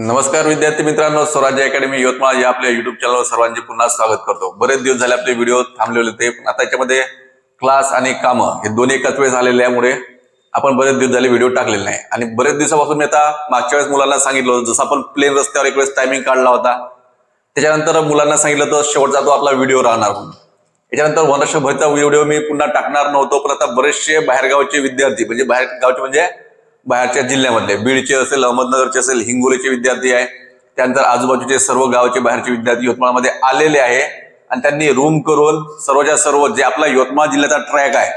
नमस्कार विद्यार्थी मित्रांनो स्वराज्य अकॅडमी यवतमाळ या आपल्या युट्यूब चॅनलवर सर्वांचे पुन्हा स्वागत करतो. बरेच दिवस झाले आपले व्हिडिओ थांबलेले होते पण आता याच्यामध्ये क्लास आणि कामं हे दोन्ही एकाच वेळेस आलेले यामुळे आपण बरेच दिवस झाले व्हिडिओ टाकलेले नाही. आणि बरेच दिवसापासून मी आता मागच्या वेळेस मुलांना सांगितलं होतं जसं आपण प्लेन रस्त्यावर एक वेळेस टायमिंग काढला होता त्याच्यानंतर मुलांना सांगितलं तर शेवटचा तो आपला व्हिडिओ राहणार म्हणून. याच्यानंतर वर्षभरचा व्हिडिओ मी पुन्हा टाकणार नव्हतो पण आता बरेचसे बाहेरगावचे विद्यार्थी म्हणजे बाहेर गावचे म्हणजे बाहेरच्या जिल्ह्यामधले बीडचे असेल अहमदनगरचे असेल हिंगोलीचे विद्यार्थी आहे. त्यानंतर आजूबाजूचे सर्व गावचे बाहेरचे विद्यार्थी यवतमाळमध्ये आलेले आहे. आणि त्यांनी रूम करून सर्वच्या सर्व जे आपला यवतमाळ जिल्ह्याचा ट्रॅक आहे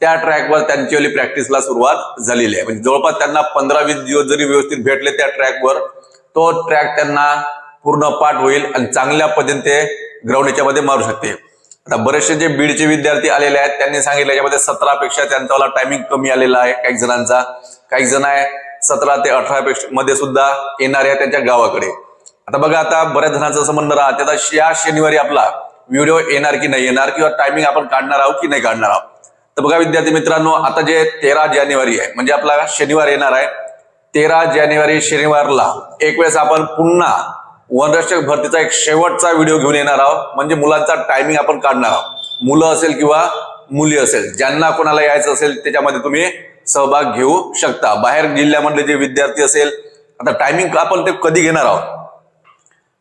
त्या ट्रॅकवर त्यांचीवाली प्रॅक्टिसला सुरुवात झालेली आहे. म्हणजे जवळपास त्यांना पंधरा वीस दिवस जरी व्यवस्थित भेटले त्या ट्रॅकवर तो ट्रॅक त्यांना पूर्ण पाठ होईल आणि चांगल्या पद्धतीने ते ग्राउंड याच्यामध्ये मारू शकते. आता बरेचसे जे बीडचे विद्यार्थी आलेले आहेत त्यांनी सांगितलं याच्यामध्ये सतरा पेक्षा त्यांचा टायमिंग कमी आलेला आहे काही जणांचा. काही जण आहे सतरा ते अठरा पेक्षा मध्ये सुद्धा येणारे आहे त्यांच्या गावाकडे. आता बघा आता बऱ्याच जणांचं असं म्हणणं राहते आता या शनिवारी आपला व्हिडिओ येणार की नाही येणार किंवा टायमिंग आपण काढणार आहोत की नाही काढणार आहोत? तर बघा विद्यार्थी मित्रांनो आता जे तेरा जानेवारी आहे म्हणजे आपला शनिवार येणार आहे. तेरा जानेवारी शनिवारला एक वेळेस आपण पुन्हा वनरक्षक भरतीचा एक शेवटचा व्हिडिओ घेऊन येणार आहोत. म्हणजे मुलांचा टायमिंग आपण काढणार आहोत. मुलं असेल किंवा मुली असेल ज्यांना कोणाला यायचं असेल त्याच्यामध्ये तुम्ही सहभाग घेऊ शकता. बाहेर जिल्ह्यामधले जे विद्यार्थी असेल आता टायमिंग आपण ते कधी घेणार आहोत?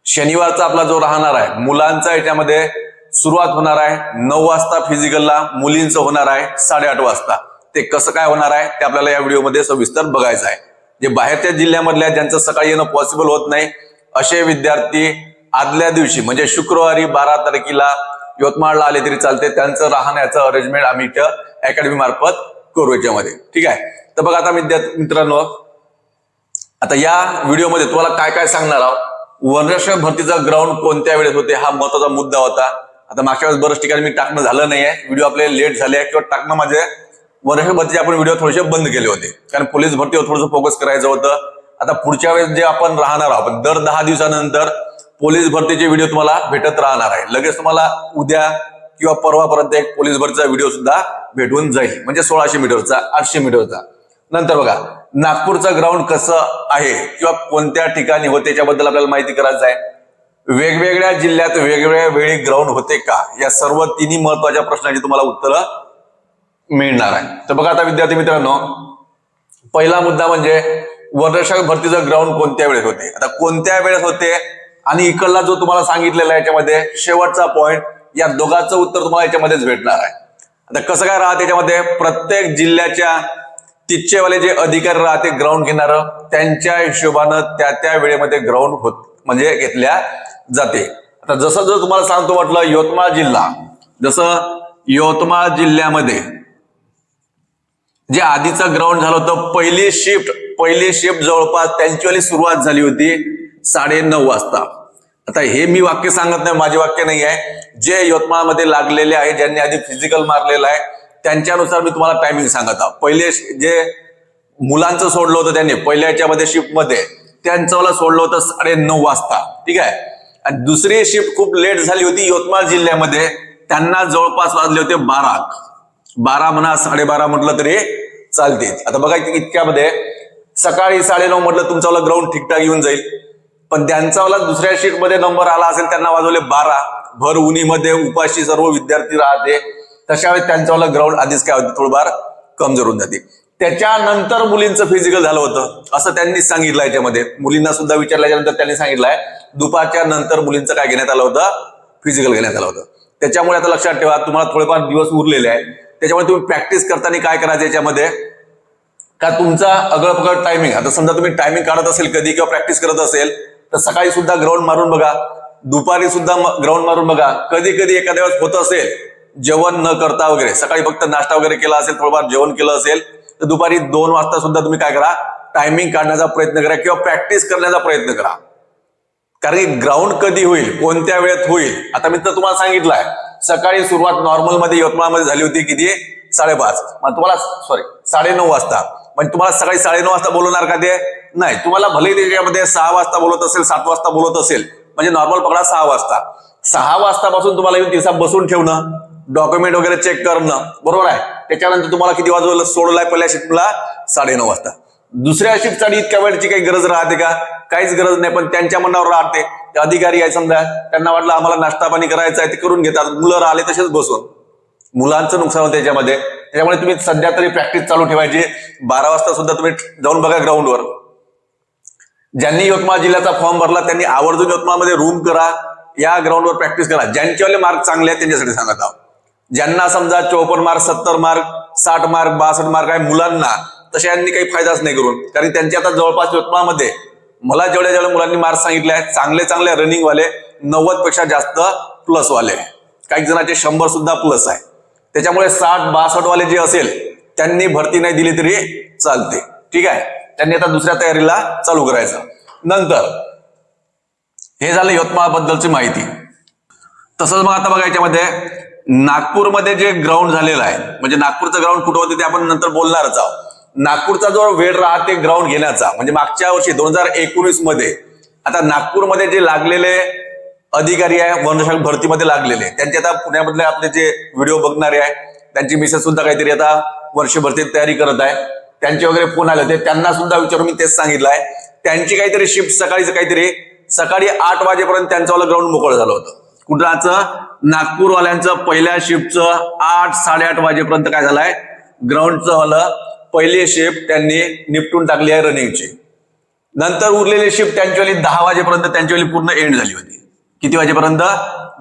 शनिवारचा आपला जो राहणार आहे मुलांचा याच्यामध्ये सुरुवात होणार आहे. नऊ वाजता फिजिकलला मुलींचं होणार आहे साडेआठ वाजता. ते कसं काय होणार आहे ते आपल्याला या व्हिडिओमध्ये सविस्तर बघायचं आहे. जे बाहेरच्या जिल्ह्यामधल्या ज्यांचं सकाळी येणं पॉसिबल होत नाही असे विद्यार्थी आदल्या दिवशी म्हणजे शुक्रवारी बारा तारखेला यवतमाळला आले तरी चालते. त्यांचं राहण्याचं अरेंजमेंट आम्ही इथं अकॅडमी मार्फत करू याच्यामध्ये. ठीक आहे? तर बघा आता विद्यार्थी मित्रांनो आता या व्हिडिओमध्ये तुम्हाला काय काय सांगणार आहोत? वनरक्षक भरतीचा ग्राउंड कोणत्या वेळेस होते? हा महत्त्वाचा मुद्दा होता. आता मागच्या वेळेस बऱ्याच ठिकाणी मी टाकणं झालं नाहीये. व्हिडिओ आपले लेट झाले आहे किंवा टाकणं माझे. वनरक्षक भरतीचे आपण व्हिडिओ थोडेसे बंद केले होते. कारण पोलीस भरतीवर थोडंसं फोकस करायचं होतं. आता पुढच्या वेळेस जे आपण राहणार आहोत दर दहा दिवसानंतर पोलीस भरतीचे व्हिडिओ तुम्हाला भेटत राहणार आहे. लगेच तुम्हाला उद्या किंवा परवापर्यंत एक पोलीस भरतीचा व्हिडिओ सुद्धा भेटून जाईल. म्हणजे सोळाशे मीटरचा आठशे मीटरचा. नंतर बघा नागपूरचं ग्राउंड कसं आहे किंवा कोणत्या ठिकाणी होते त्याच्याबद्दल आपल्याला माहिती करायचं आहे. वेगवेगळ्या जिल्ह्यात वेगवेगळ्या वेळी ग्राउंड होते का? या सर्व तिन्ही महत्त्वाच्या प्रश्नांची तुम्हाला उत्तरं मिळणार आहे. तर बघा आता विद्यार्थी मित्रांनो पहिला मुद्दा म्हणजे वनरक्षक भरतीचं ग्राउंड कोणत्या वेळेस होते? आता कोणत्या वेळेस होते? आणि इकडला जो तुम्हाला सांगितलेला आहे याच्यामध्ये शेवटचा पॉईंट या दोघांचं उत्तर तुम्हाला याच्यामध्येच भेटणार आहे. आता कसं काय राहते याच्यामध्ये? प्रत्येक जिल्ह्याच्या तिच्चेवाले जे अधिकारी राहते ग्राउंड घेणार त्यांच्या हिशोबानं त्या त्या वेळेमध्ये ग्राउंड होत म्हणजे घेतल्या जाते. आता जसं जर तुम्हाला सांगतो म्हटलं यवतमाळ जिल्हा. जसं यवतमाळ जिल्ह्यामध्ये जे आधीचं ग्राउंड झालं होतं पहिली शिफ्ट पहिली शिफ्ट जवळपास त्यांचीवाली सुरुवात झाली होती साडे नऊ वाजता. आता हे मी वाक्य सांगत नाही माझे वाक्य नाही आहे. जे यवतमाळमध्ये लागलेले आहे ज्यांनी आधी फिजिकल मारलेलं आहे त्यांच्यानुसार मी तुम्हाला टायमिंग सांगत आहोत पहिले जे मुलांचं सोडलं होतं त्यांनी पहिल्या याच्यामध्ये शिफ्टमध्ये त्यांचं मला सोडलं होतं साडे नऊ वाजता. ठीक आहे? आणि दुसरी शिफ्ट खूप लेट झाली होती यवतमाळ जिल्ह्यामध्ये. त्यांना जवळपास वाजले होते बारा. बारा म्हणा साडेबारा म्हटलं तरी चालते. आता बघा इतक्यामध्ये सकाळी साडेनऊ म्हटलं तुमच्यावाला ग्राउंड ठीकठाक येऊन जाईल. पण त्यांचावाला दुसऱ्या शीटमध्ये नंबर आला असेल त्यांना वाजवले बारा. भर उन्हीमध्ये उपाशी सर्व विद्यार्थी राहते. तशा वेळेस त्यांच्यावाला ग्राउंड आधीच काय होते थोडंफार कमजोर होऊन जाते. त्याच्यानंतर मुलींचं फिजिकल झालं होतं असं त्यांनी सांगितलं याच्यामध्ये. मुलींना सुद्धा विचारल्याच्यानंतर त्यांनी सांगितलंय दुपारच्या नंतर मुलींचं काय घेण्यात आलं होतं? फिजिकल घेण्यात आलं होतं. त्याच्यामुळे आता लक्षात ठेवा तुम्हाला थोडेफार दिवस उरलेले आहे त्याच्यामुळे तुम्ही प्रॅक्टिस करताना काय करायचं याच्यामध्ये? का तुमचा अगळपगळ टायमिंग आता समजा तुम्ही टायमिंग काढत असेल कधी किंवा प्रॅक्टिस करत असेल तर सकाळी सुद्धा ग्राउंड मारून बघा दुपारी सुद्धा ग्राउंड मारून बघा. कधी कधी एखाद्या वेळेस होत असेल जेवण न करता वगैरे सकाळी फक्त नाश्ता वगैरे केला असेल थोडंफार जेवण केलं असेल तर दुपारी दोन वाजता सुद्धा तुम्ही काय करा टायमिंग काढण्याचा प्रयत्न करा किंवा प्रॅक्टिस करण्याचा प्रयत्न करा. कारण की ग्राउंड कधी होईल कोणत्या वेळेत होईल आता मी तर तुम्हाला सांगितलंय सकाळी सुरुवात नॉर्मलमध्ये यवतमाळमध्ये झाली होती किती? साडेपाच. मग तुम्हाला सॉरी साडे नऊ वाजता. म्हणजे तुम्हाला सकाळी साडेनऊ वाजता बोलवणार का ते? नाही. तुम्हाला भले त्याच्यामध्ये सहा वाजता बोलत असेल सात वाजता बोलत असेल म्हणजे नॉर्मल पकडा सहा वाजता. सहा वाजतापासून तुम्हाला येऊन तिसा बसून ठेवणं डॉक्युमेंट वगैरे चेक करणं बरोबर आहे? त्याच्यानंतर तुम्हाला किती वाजवलं सोडलाय पहिल्या शिफ्टला साडेनऊ वाजता. दुसऱ्या शिफ्टसाठी इतक्या वेळची काही गरज राहते का? काहीच गरज नाही पण त्यांच्या मनावर राहते. अधिकारी आहे समजा त्यांना वाटलं आम्हाला नाश्ता पाणी करायचं आहे ते करून घेतात. मुलं राहिले तसेच बसून. मुलांचं नुकसान होतं त्याच्यामध्ये त्याच्यामुळे तुम्ही सध्या तरी प्रॅक्टिस चालू ठेवायची. बारा वाजता सुद्धा तुम्ही जाऊन बघा ग्राउंडवर ज्यांनी यवतमाळ जिल्ह्याचा फॉर्म भरला त्यांनी आवर्जून यवतमाळमध्ये रूम करा. या ग्राउंडवर प्रॅक्टिस करा. ज्यांच्यावाले मार्क चांगले आहेत त्यांच्यासाठी सांगत आहोत. ज्यांना समजा चौपन्न मार्क सत्तर मार्क साठ मार्क बासष्ट मार्क आहे मुलांना तशा यांनी काही फायदाच नाही करून. कारण त्यांच्या आता जवळपास यवतमाळमध्ये मला जेवढ्या जेवढ्या मुलांनी मार्क सांगितले आहेत चांगले चांगले रनिंग वाले नव्वदपेक्षा जास्त प्लस वाले. काही जणांचे शंभर सुद्धा प्लस आहे. त्याच्यामुळे साठ बासष्ट वाले जे असेल त्यांनी भरती नाही दिली तरी चालते. ठीक आहे? त्यांनी आता दुसऱ्या तयारीला चालू करायचं. नंतर हे झालं यवतमाळ बद्दलची माहिती. तसंच मग आता बघा याच्यामध्ये नागपूरमध्ये जे ग्राउंड झालेलं आहे म्हणजे नागपूरचं ग्राउंड कुठं होते ते आपण नंतर बोलणारच आहोत. नागपूरचा जो वेळ राहते ग्राउंड घेण्याचा म्हणजे मागच्या वर्षी दोन हजार एकोणीसमध्ये आता नागपूरमध्ये जे लागलेले अधिकारी आहे वनशाख भरतीमध्ये लागलेले त्यांचे आता पुण्यामधले आपले जे व्हिडिओ बघणारे आहे त्यांची मिसेस सुद्धा काहीतरी आता वर्ष भरतीत तयारी करत आहे. त्यांचे वगैरे फोन आले होते. त्यांना सुद्धा विचारून मी तेच सांगितलं आहे त्यांची काहीतरी शिफ्ट सकाळीच काहीतरी सकाळी आठ वाजेपर्यंत त्यांचं ग्राउंड मोकळं झालं होतं. कुठलाचं नागपूरवाल्यांचं पहिल्या शिफ्टचं आठ साडेआठ वाजेपर्यंत काय झालंय? ग्राउंडचं झालं पहिली शिफ्ट त्यांनी निपटून टाकली आहे रनिंगची. नंतर उरलेली शिफ्ट त्यांच्यावाली दहा वाजेपर्यंत त्यांच्यावाली पूर्ण एंड झाली होती. किती वाजेपर्यंत?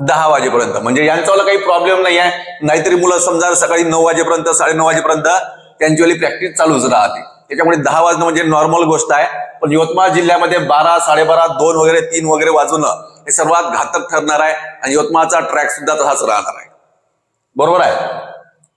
दहा वाजेपर्यंत. म्हणजे यांच्यावाला काही प्रॉब्लेम नाही आहे नाहीतरी मुलं समजा सकाळी नऊ वाजेपर्यंत साडेनऊ वाजेपर्यंत त्यांच्यावाली प्रॅक्टिस चालूच राहते. त्याच्यामुळे दहा वाजणं म्हणजे नॉर्मल गोष्ट आहे. पण यवतमाळ जिल्ह्यामध्ये बारा साडेबारा दोन वगैरे तीन वगैरे वाजवणं हे सर्वात घातक ठरणार आहे. आणि यवतमाळचा ट्रॅक सुद्धा तसाच राहणार आहे. बरोबर आहे?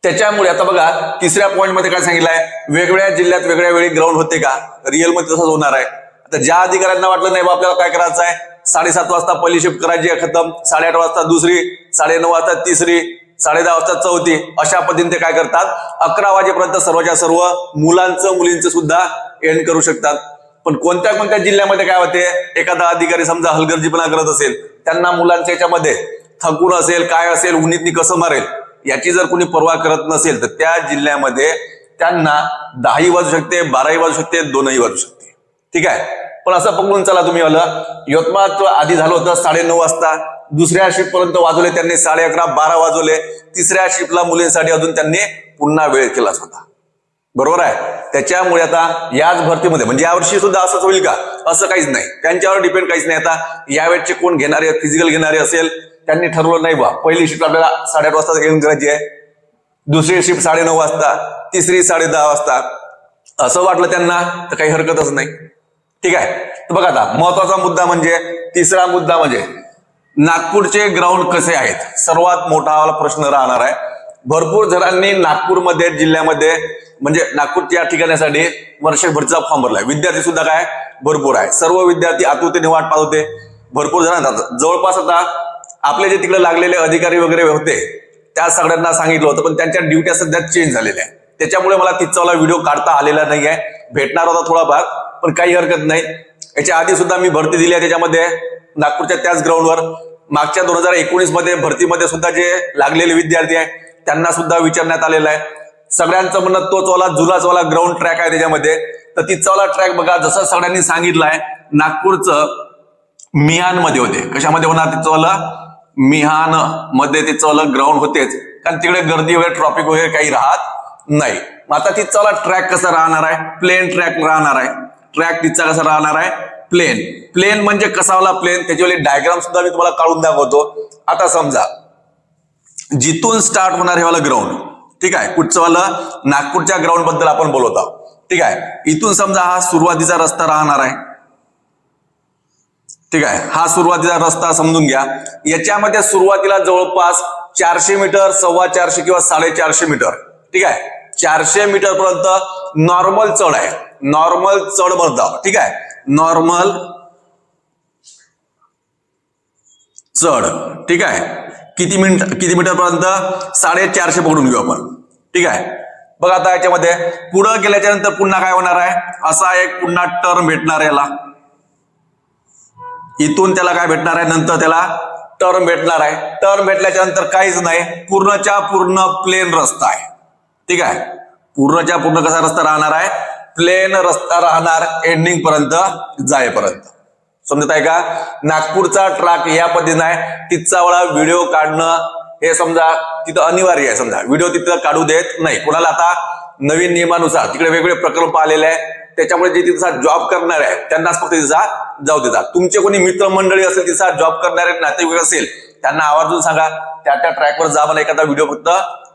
त्याच्यामुळे आता बघा तिसऱ्या पॉईंटमध्ये काय सांगितलं आहे वेगवेगळ्या जिल्ह्यात वेगळ्या वेळी ग्राउंड होते का? रिअलमध्ये तसंच होणार आहे. आता ज्या अधिकाऱ्यांना वाटलं नाही बा आपल्याला काय करायचं आहे साडेसात वाजता पहिली शिफ्ट करायची आहे खतम. साडेआठ वाजता दुसरी साडे नऊ वाजता तिसरी साडे दहा वाजता चौथी. अशा पद्धतीने ते काय करतात? अकरा वाजेपर्यंत सर्वच्या सर्व मुलांचं मुलींचं सुद्धा एंड करू शकतात. पण कोणत्या कोणत्या जिल्ह्यामध्ये काय होते? एखादा अधिकारी समजा हलगर्जीपणा करत असेल त्यांना मुलांच्या याच्यामध्ये थकून असेल काय असेल उन्हीतनी कसं मारेल याची जर कोणी पर्वा करत नसेल तर त्या जिल्ह्यामध्ये त्यांना दहाही वाजू शकते बाराही वाजू शकते दोनही वाजू शकते. ठीक आहे? पण असं पकडून चला तुम्ही आलं. यवतमाळ आधी झालं होतं साडे नऊ वाजता. दुसऱ्या शिफ्ट पर्यंत वाजवले त्यांनी साडे अकरा बारा वाजवले. तिसऱ्या शिफ्टला मुलींसाठी अजून त्यांनी पुन्हा वेळ केलाच होता. बरोबर आहे? त्याच्यामुळे आता याच भरतीमध्ये म्हणजे यावर्षी सुद्धा असंच होईल का? असं काहीच नाही. त्यांच्यावर डिपेंड काहीच नाही. आता यावेळेचे कोण घेणारे फिजिकल घेणारे असेल त्यांनी ठरवलं नाही बा पहिली शिफ्ट आपल्याला साडेआठ वाजता घेऊन करायची आहे. दुसरी शिफ्ट साडे नऊ वाजता तिसरी साडे दहा वाजता. असं वाटलं त्यांना तर काही हरकतच नाही. ठीक आहे. बघा आता महत्त्वाचा मुद्दा म्हणजे तिसरा मुद्दा म्हणजे नागपूरचे ग्राउंड कसे आहेत? सर्वात मोठा प्रश्न राहणार आहे. भरपूर जणांनी नागपूरमध्ये जिल्ह्यामध्ये म्हणजे नागपूरच्या या ठिकाणासाठी वर्षभरचा फॉर्म भरलाय विद्यार्थी सुद्धा काय? भरपूर आहे. सर्व विद्यार्थी आतुरतेने वाट पाहत होते. भरपूर जण आता जवळपास आता आपले जे तिकडे लागलेले अधिकारी वगैरे होते त्या सगळ्यांना सांगितलं होतं पण त्यांच्या ड्युट्या सध्या चेंज झालेल्या आहे त्याच्यामुळे मला तिथचा व्हिडिओ काढता आलेला नाही आहे भेटणार होता थोडाफार पण काही हरकत नाही. याच्या आधी सुद्धा मी भरती दिली आहे त्याच्यामध्ये नागपूरच्या त्याच ग्राउंडवर मागच्या दोन हजार एकोणीसमध्ये भरतीमध्ये सुद्धा जे लागलेले विद्यार्थी आहे त्यांना सुद्धा विचारण्यात आलेलं आहे. सगळ्यांचं म्हणणं तोच वाला जुलाच वाला ग्राउंड ट्रॅक आहे त्याच्यामध्ये. तर तिथचा वाला ट्रॅक बघा जसं सगळ्यांनी सांगितलं आहे नागपूरचं मिहानमध्ये होते. कशामध्ये होणार तिथं वाला? मिहानमध्ये तिथं वाला ग्राउंड होतेच. कारण तिकडे गर्दी वगैरे ट्रॉफिक वगैरे काही राहत नाही. आता तिथचा चला ट्रॅक कसा राहणार आहे? प्लेन ट्रॅक राहणार आहे. ट्रॅक तिथचा कसा राहणार आहे? प्लेन प्लेन म्हणजे कसावाला प्लेन त्याच्यावेळी डायग्राम सुद्धा मी तुम्हाला काढून दाखवतो. आता समजा जिथून स्टार्ट होणार हे वाला ग्राउंड ठीक आहे? कुठचं वाला? नागपूरच्या ग्राउंडबद्दल आपण बोलत आहोत. ठीक आहे? इथून समजा हा सुरुवातीचा रस्ता राहणार आहे. ठीक आहे? हा सुरुवातीचा रस्ता समजून घ्या. याच्यामध्ये सुरुवातीला जवळपास चारशे मीटर सव्वा चारशे किंवा साडेचारशे मीटर. ठीक आहे? चारशे मीटर पर्यंत नॉर्मल चढ आहे. नॉर्मल चढ म्हणतात ठीक आहे? नॉर्मल चढ. ठीक आहे? किती मिनिट किती मीटर पर्यंत? साडेचारशे पकडून घेऊ आपण. ठीक आहे? बघा आता याच्यामध्ये. पुढं गेल्याच्यानंतर पुन्हा काय होणार आहे? असा एक पुन्हा टर्म भेटणार आहे याला. इथून त्याला काय भेटणार आहे? नंतर त्याला टर्म भेटणार आहे. टर्म भेटल्याच्या नंतर काहीच नाही. पूर्णच्या पूर्ण प्लेन रस्ता आहे. ठीक आहे? पूर्णच्या पूर्ण कसा रस्ता राहणार आहे? प्लेन रस्ता राहणार एंडिंग पर्यंत जायपर्यंत समजत आहे का? नागपूरचा ट्रॅक या पद्धतीने आहे. तिथचा वेळा व्हिडिओ काढणं हे समजा तिथं अनिवार्य आहे समजा. व्हिडिओ तिथं काढू देत नाही. कोणाला आता नवीन नियमानुसार तिकडे वेगवेगळे प्रकल्प आलेले आहे त्याच्यामुळे जे तिथं जॉब करणार आहे त्यांनाच फक्त तिथं जाऊ देतात. तुमचे कोणी मित्रमंडळी असेल तिचा जॉब करणारे नातेवाईक असेल त्यांना आवर्जून सांगा. त्या त्या ट्रॅकवर जा मला एखादा व्हिडिओ फक्त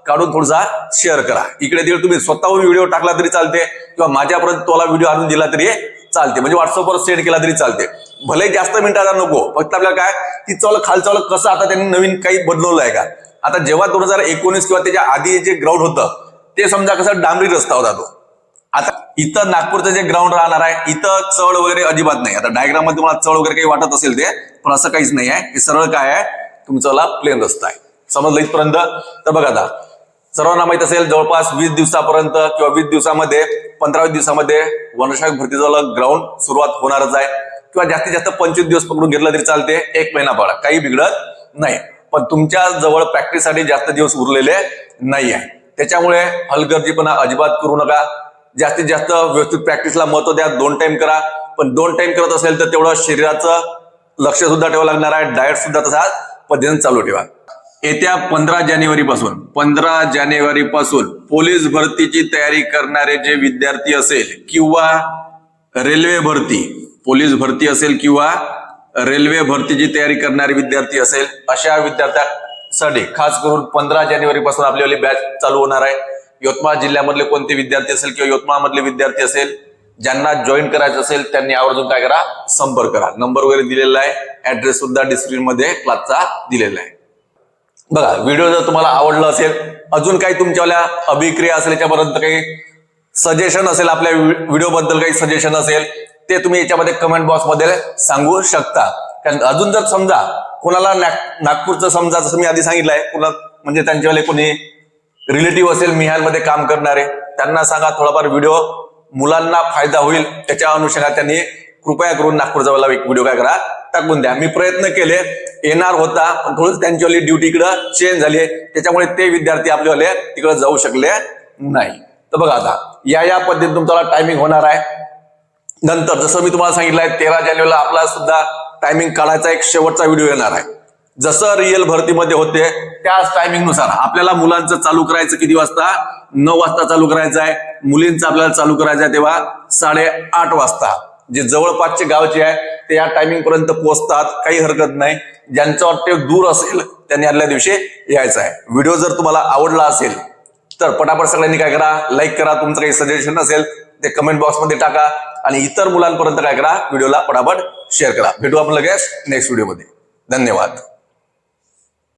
काढून थोडासा शेअर करा. इकडे तिकडे तुम्ही स्वतःहून व्हिडिओ टाकला तरी चालते किंवा माझ्यापर्यंत तोला व्हिडिओ आणून दिला तरी चालते. म्हणजे व्हॉट्सअपवर सेंड केला तरी चालते. भले जास्त मिनिटाचा नको फक्त आपल्याला काय ती खाल खालचं कसं आता त्यांनी नवीन काही बदलवलं आहे का? आता जेव्हा दोन हजार एकोणीस किंवा त्याच्या आधी जे ग्राउंड होतं ते समजा कसं डांबरी रस्ता होता तो. आता इथं नागपूरचं जे ग्राउंड राहणार आहे इथं चढ वगैरे अजिबात नाही. आता डायग्राममध्ये तुम्हाला चढ वगैरे काही वाटत असेल ते पण असं काहीच नाही आहे. हे सरळ काय आहे तुमचा प्लेन रस्ता आहे. समजलं इथपर्यंत? तर बघा आता सर्वांना माहीत असेल जवळपास वीस दिवसापर्यंत किंवा वीस दिवसामध्ये पंधरावीस दिवसामध्ये वनशाख भरतीचा ग्राउंड सुरुवात होणारच आहे. किंवा जास्तीत जास्त पंचवीस दिवस पकडून घेतलं तरी चालते एक महिना पडा काही बिघडत नाही. पण तुमच्या जवळ प्रॅक्टिससाठी जास्त दिवस उरलेले नाही आहे त्याच्यामुळे हलगर्जीपणा अजिबात करू नका. जास्तीत जास्त व्यवस्थित प्रॅक्टिसला महत्त्व द्या दोन टाइम करा. पण दोन टाइम करत असेल तर तेवढं शरीराचं लक्ष सुद्धा ठेवावं लागणार आहे डाएट सुद्धा तसा पद्धतीने चालू ठेवा. येत्या पंधरा जानेवारी पासून पंधरा जानेवारी पासून पोलीस भरतीची तयारी करणारे जे विद्यार्थी असेल किंवा रेल्वे भरती पोलीस भरती असेल किंवा रेल्वे भरतीची तयारी करणारे विद्यार्थी असेल अशा विद्यार्थ्यांसाठी खास करून पंधरा जानेवारी पासून आपल्यावाली बॅच चालू होणार आहे. यवतमाळ जिल्ह्यामधले कोणते विद्यार्थी असेल किंवा यवतमाळ मधले विद्यार्थी असेल ज्यांना जॉईन करायचं असेल त्यांनी आवर्जून काय करा संपर्क करा. नंबर वगैरे दिलेला आहे ऍड्रेस सुद्धा डिस्क्रिप्शनमध्ये क्लासचा दिलेला आहे. बघा व्हिडिओ जर तुम्हाला आवडला असेल अजून काही तुमच्यावाल्या अभिक्रिया असेल याच्यापर्यंत काही सजेशन असेल आपल्या व्हिडिओ बद्दल काही सजेशन असेल ते तुम्ही याच्यामध्ये कमेंट बॉक्समध्ये सांगू शकता. कारण अजून जर समजा कोणाला नागपूरचं समजा जसं मी आधी सांगितलंय कुणा म्हणजे त्यांच्यावाले कोणी रिलेटिव्ह असेल मिहानमध्ये काम करणारे त्यांना सांगा थोडाफार व्हिडिओ मुलांना फायदा होईल त्याच्या अनुषंगाने त्यांनी कृपया करून नागपूर जवळला एक व्हिडिओ काय करा. टाकून द्या. मी प्रयत्न केले. येणार होता. पण थोडंच त्यांच्यावाली ड्युटी इकडं चेंज झाली. त्याच्यामुळे ते विद्यार्थी आपल्यावाले तिकडे जाऊ शकले नाही. तर बघा आता या या पद्धतीने तुमचा टायमिंग होणार आहे. नंतर जसं मी तुम्हाला सांगितलंय तेरा जानेवारीला आपला सुद्धा टायमिंग काढायचा एक शेवटचा व्हिडिओ येणार आहे. जसं रिअल भरतीमध्ये होते त्याच टायमिंगनुसार आपल्याला मुलांचं चालू करायचं किती वाजता? नऊ वाजता चालू करायचं आहे. मुलींचं आपल्याला चालू करायचं आहे तेव्हा साडेआठ वाजता. जे जवळपासचे गावचे आहे ते या टायमिंग पर्यंत पोहोचतात काही हरकत नाही. ज्यांचं वाटते दूर असेल त्यांनी आदल्या दिवशी यायचं आहे. व्हिडिओ जर तुम्हाला आवडला असेल तर पटापट सगळ्यांनी काय करा लाईक करा तुमचं काही सजेशन असेल ते कमेंट बॉक्समध्ये टाका आणि इतर मुलांपर्यंत काय करा व्हिडिओला पटापट शेअर करा. भेटू आपण लगेच नेक्स्ट व्हिडिओमध्ये धन्यवाद.